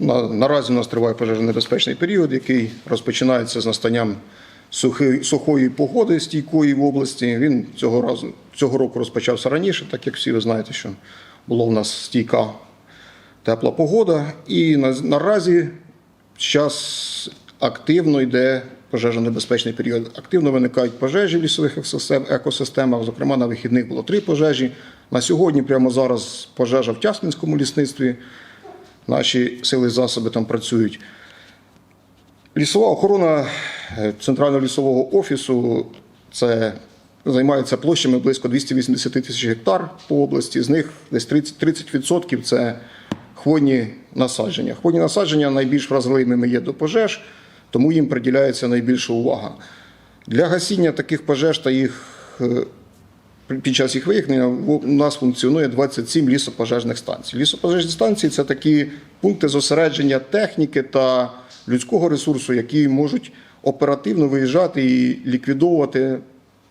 На, наразі у нас триває пожежонебезпечний період, який розпочинається з настанням сухої погоди стійкої в області. Він цього разу цього року розпочався раніше, так як всі ви знаєте, що була у нас стійка тепла погода. І на, наразі зараз активно йде пожежонебезпечний період. Активно виникають пожежі в лісових екосистемах. Зокрема, на вихідних було три пожежі. На сьогодні, прямо зараз, пожежа в Тясмінському лісництві. Наші сили і засоби там працюють. Лісова охорона е, Центрального лісового офісу це займається площами близько 280 тисяч гектар по області. З них десь 30%, 30% це хвойні насадження. Хвойні насадження найбільш вразливими є до пожеж, тому їм приділяється найбільша увага. Для гасіння таких пожеж та їх е, під час їх виникнення у нас функціонує 27 лісопожежних станцій. Лісопожежні станції це такі пункти зосередження техніки та людського ресурсу, які можуть оперативно виїжджати і ліквідовувати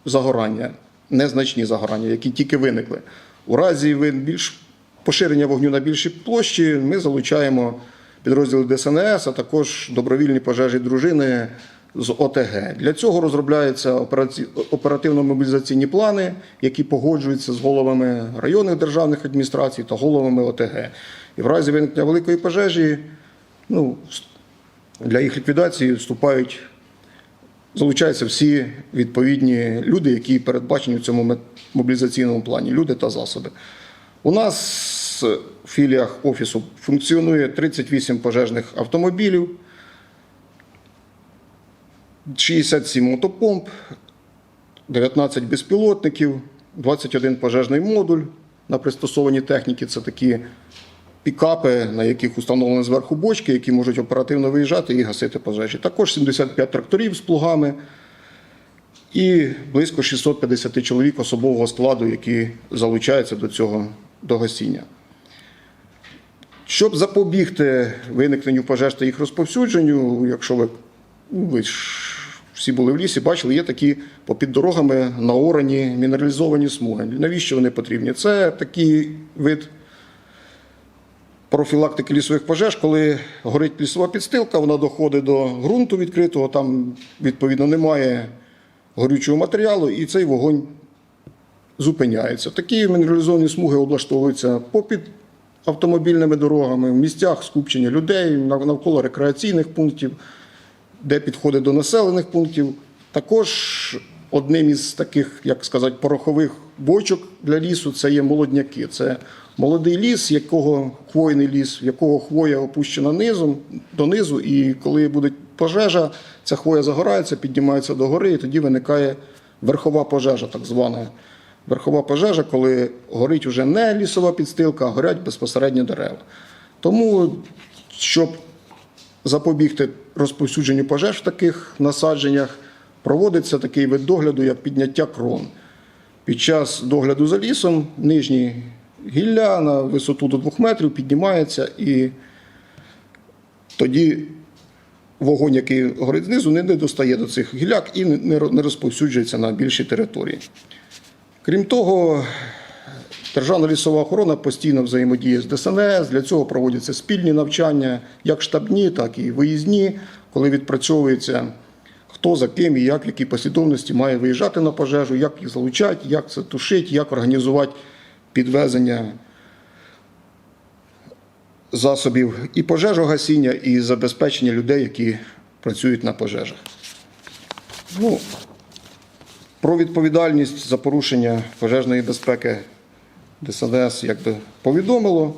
загорання, незначні загорання, які тільки виникли. У разі більш поширення вогню на більшій площі ми залучаємо підрозділи ДСНС, а також добровільні пожежі дружини з ОТГ. Для цього розробляються оперативно-мобілізаційні плани, які погоджуються з головами районних державних адміністрацій та головами ОТГ. І в разі виникнення великої пожежі, ну, для їх ліквідації вступають, залучаються всі відповідні люди, які передбачені в цьому мобілізаційному плані, люди та засоби. У нас в філіях офісу функціонує 38 пожежних автомобілів, 67 мотопомп, 19 безпілотників, 21 пожежний модуль на пристосованій техніці. Це такі пікапи, на яких установлені зверху бочки, які можуть оперативно виїжджати і гасити пожежі. Також 75 тракторів з плугами і близько 650 чоловік особового складу, які залучаються до цього до гасіння. Щоб запобігти виникненню пожеж та їх розповсюдженню, якщо ви, ви ж всі були в лісі, бачили, є такі попід дорогами наорані мінералізовані смуги. Навіщо вони потрібні? Це такий вид профілактики лісових пожеж, коли горить лісова підстилка, вона доходить до ґрунту відкритого, там відповідно немає горючого матеріалу, і цей вогонь зупиняється. Такі мінералізовані смуги облаштовуються попід автомобільними дорогами, в місцях скупчення людей, навколо рекреаційних пунктів, де підходить до населених пунктів. Також одним із таких, як сказати, порохових бочок для лісу це є молодняки. Це молодий ліс, якого хвойний ліс, в якого хвоя опущена низом донизу, і коли буде пожежа, ця хвоя загорається, піднімається до гори, і тоді виникає верхова пожежа, так звана. Верхова пожежа, коли горить уже не лісова підстилка, а горять безпосередньо дерева. Тому, щоб запобігти розповсюдженню пожеж в таких насадженнях, проводиться такий вид догляду, як підняття крон. Під час догляду за лісом нижні гілля на висоту до 2 метрів піднімається і тоді вогонь, який горить знизу, не достає до цих гілляк і не- розповсюджується на більші території. Крім того, Державна лісова охорона постійно взаємодіє з ДСНС. Для цього проводяться спільні навчання, як штабні, так і виїзні, коли відпрацьовується хто за ким і як, в якій послідовності має виїжджати на пожежу, як їх залучати, як це тушити, як організувати підвезення засобів і пожежогасіння, і забезпечення людей, які працюють на пожежах. Ну, про відповідальність за порушення пожежної безпеки ДСНС якби повідомило.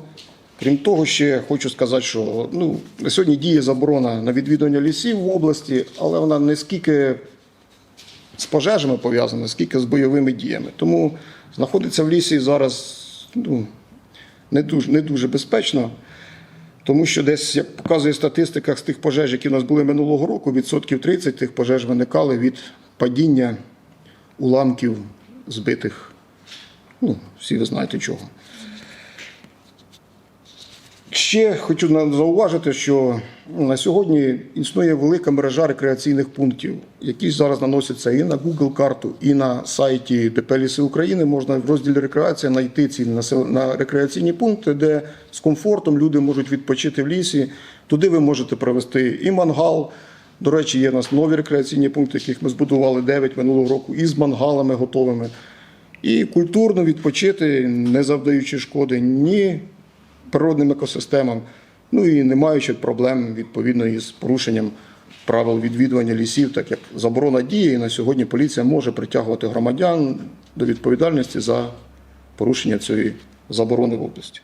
Крім того, ще хочу сказати, що ну, сьогодні діє заборона на відвідування лісів в області, але вона не скільки з пожежами пов'язана, скільки з бойовими діями. Тому знаходиться в лісі зараз ну, не, дуже, не дуже безпечно. Тому що десь, як показує статистика, з тих пожеж, які в нас були минулого року, відсотків 30 тих пожеж виникали від падіння уламків збитих. Ну, всі ви знаєте чого. Ще хочу зауважити, що на сьогодні існує велика мережа рекреаційних пунктів, які зараз наносяться і на Google карту, і на сайті ДП «Ліси України. Можна в розділі рекреація знайти ці на рекреаційні пункти, де з комфортом люди можуть відпочити в лісі. Туди ви можете провести і мангал. До речі, є у нас нові рекреаційні пункти, яких ми збудували 9 минулого року, і з мангалами готовими. І культурно відпочити, не завдаючи шкоди ні природним екосистемам, ну і не маючи проблем відповідно із порушенням правил відвідування лісів, так як заборона діє, і на сьогодні поліція може притягувати громадян до відповідальності за порушення цієї заборони в області.